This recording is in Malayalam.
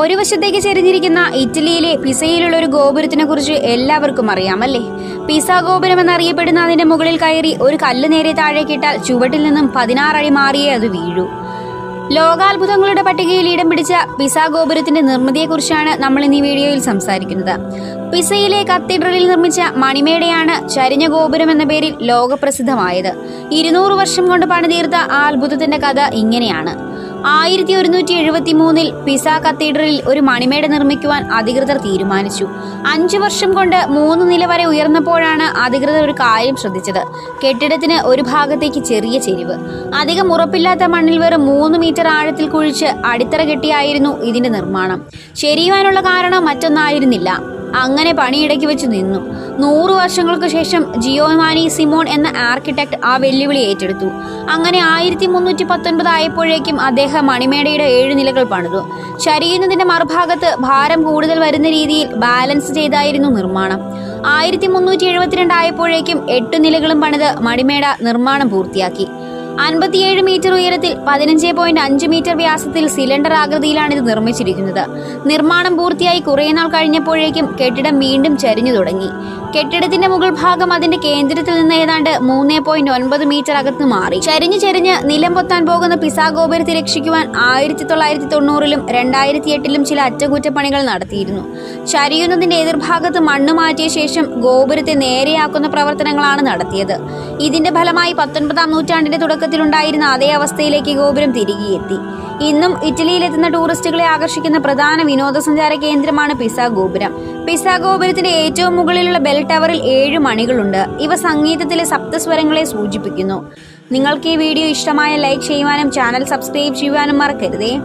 ഒരു വശത്തേക്ക് ചെരിഞ്ഞിരിക്കുന്ന ഇറ്റലിയിലെ പിസയിലുള്ള ഒരു ഗോപുരത്തിനെ കുറിച്ച് എല്ലാവർക്കും അറിയാമല്ലേ? പിസ ഗോപുരം എന്നറിയപ്പെടുന്ന അതിന്റെ മുകളിൽ കയറി ഒരു കല്ല് നേരെ താഴേക്കിട്ടാൽ ചുവട്ടിൽ നിന്നും പതിനാറടി മാറിയേ അത് വീഴൂ. ലോകാത്ഭുതങ്ങളുടെ പട്ടികയിൽ ഇടം പിടിച്ച പിസ ഗോപുരത്തിന്റെ നിർമ്മിതിയെക്കുറിച്ചാണ് നമ്മൾ ഇന്ന് ഈ വീഡിയോയിൽ സംസാരിക്കുന്നത്. പിസയിലെ കത്തീഡ്രലിൽ നിർമ്മിച്ച മണിമേടയാണ് ചരിഞ്ഞ ഗോപുരം എന്ന പേരിൽ ലോകപ്രസിദ്ധമായത്. ഇരുന്നൂറ് വർഷം കൊണ്ട് പണിതീർത്ത ആ അത്ഭുതത്തിന്റെ കഥ ഇങ്ങനെയാണ്. ആയിരത്തി ഒരുന്നൂറ്റി എഴുപത്തി മൂന്നിൽ പിസ കത്തീഡ്രലിൽ ഒരു മണിമേട നിർമ്മിക്കുവാൻ അധികൃതർ തീരുമാനിച്ചു. അഞ്ചു വർഷം കൊണ്ട് മൂന്ന് നില വരെ ഉയർന്നപ്പോഴാണ് അധികൃതർ ഒരു കാര്യം ശ്രദ്ധിച്ചത്. കെട്ടിടത്തിന് ഒരു ഭാഗത്തേക്ക് ചെറിയ ചെരിവ്. അധികം ഉറപ്പില്ലാത്ത മണ്ണിൽ വെറും മൂന്ന് മീറ്റർ ആഴത്തിൽ കുഴിച്ച് അടിത്തറ കെട്ടിയായിരുന്നു ഇതിന്റെ നിർമ്മാണം. ചെരിയുവാനുള്ള കാരണം മറ്റൊന്നായിരുന്നില്ല. അങ്ങനെ പണിയിടയ്ക്ക് വെച്ച് നിന്നു. നൂറു വർഷങ്ങൾക്ക് ശേഷം ജിയോമാനി സിമോൺ എന്ന ആർക്കിടെക്ട് ആ വെല്ലുവിളി ഏറ്റെടുത്തു. അങ്ങനെ ആയിരത്തി മുന്നൂറ്റി പത്തൊൻപത് ആയപ്പോഴേക്കും അദ്ദേഹം മണിമേടയുടെ ഏഴ് നിലകൾ പണിതു. ചരിയുന്നതിന്റെ മറുഭാഗത്ത് ഭാരം കൂടുതൽ വരുന്ന രീതിയിൽ ബാലൻസ് ചെയ്തായിരുന്നു നിർമ്മാണം. ആയിരത്തി മുന്നൂറ്റി എഴുപത്തിരണ്ട് ആയപ്പോഴേക്കും എട്ട് നിലകളും പണിത് മണിമേട നിർമ്മാണം പൂർത്തിയാക്കി. അൻപത്തിയേഴ് മീറ്റർ ഉയരത്തിൽ പതിനഞ്ച് പോയിന്റ് അഞ്ച് മീറ്റർ വ്യാസത്തിൽ സിലിണ്ടർ ആകൃതിയിലാണ് ഇത് നിർമ്മിച്ചിരിക്കുന്നത്. നിർമ്മാണം പൂർത്തിയായി കുറേ നാൾ കഴിഞ്ഞപ്പോഴേക്കും കെട്ടിടം വീണ്ടും ചരിഞ്ഞു തുടങ്ങി. കെട്ടിടത്തിന്റെ മുകൾ ഭാഗം അതിന്റെ കേന്ദ്രത്തിൽ നിന്ന് ഏതാണ്ട് മൂന്ന് പോയിന്റ് ഒൻപത് മീറ്റർ അകത്ത് മാറി. ചരിഞ്ഞു ചരിഞ്ഞ് നിലം പൊത്താൻ പോകുന്ന പിസാ ഗോപുരത്തെ രക്ഷിക്കുവാൻ ആയിരത്തി തൊള്ളായിരത്തി തൊണ്ണൂറിലും രണ്ടായിരത്തി എട്ടിലും ചില അറ്റകുറ്റപ്പണികൾ നടത്തിയിരുന്നു. ചരിയുന്നതിന്റെ എതിർഭാഗത്ത് മണ്ണ് മാറ്റിയ ശേഷം ഗോപുരത്തെ നേരെയാക്കുന്ന പ്രവർത്തനങ്ങളാണ് നടത്തിയത്. ഇതിന്റെ ഫലമായി പത്തൊൻപതാം നൂറ്റാണ്ടിന്റെ തുടക്കത്തിലുണ്ടായിരുന്ന അതേ അവസ്ഥയിലേക്ക് ഗോപുരം തിരികെ എത്തി ഇന്നും ഇറ്റലിയിലെത്തുന്ന ടൂറിസ്റ്റുകളെ ആകർഷിക്കുന്ന പ്രധാന വിനോദസഞ്ചാര കേന്ദ്രമാണ് പിസ ഗോപുരം. പിസ ഗോപുരത്തിന്റെ ഏറ്റവും മുകളിലുള്ള ബെൽ ടവറിൽ ഏഴ് മണികളുണ്ട്. ഇവ സംഗീതത്തിലെ സപ്തസ്വരങ്ങളെ സൂചിപ്പിക്കുന്നു. നിങ്ങൾക്ക് ഈ വീഡിയോ ഇഷ്ടമായ ലൈക്ക് ചെയ്യുവാനും ചാനൽ സബ്സ്ക്രൈബ് ചെയ്യുവാനും മറക്കരുതേ.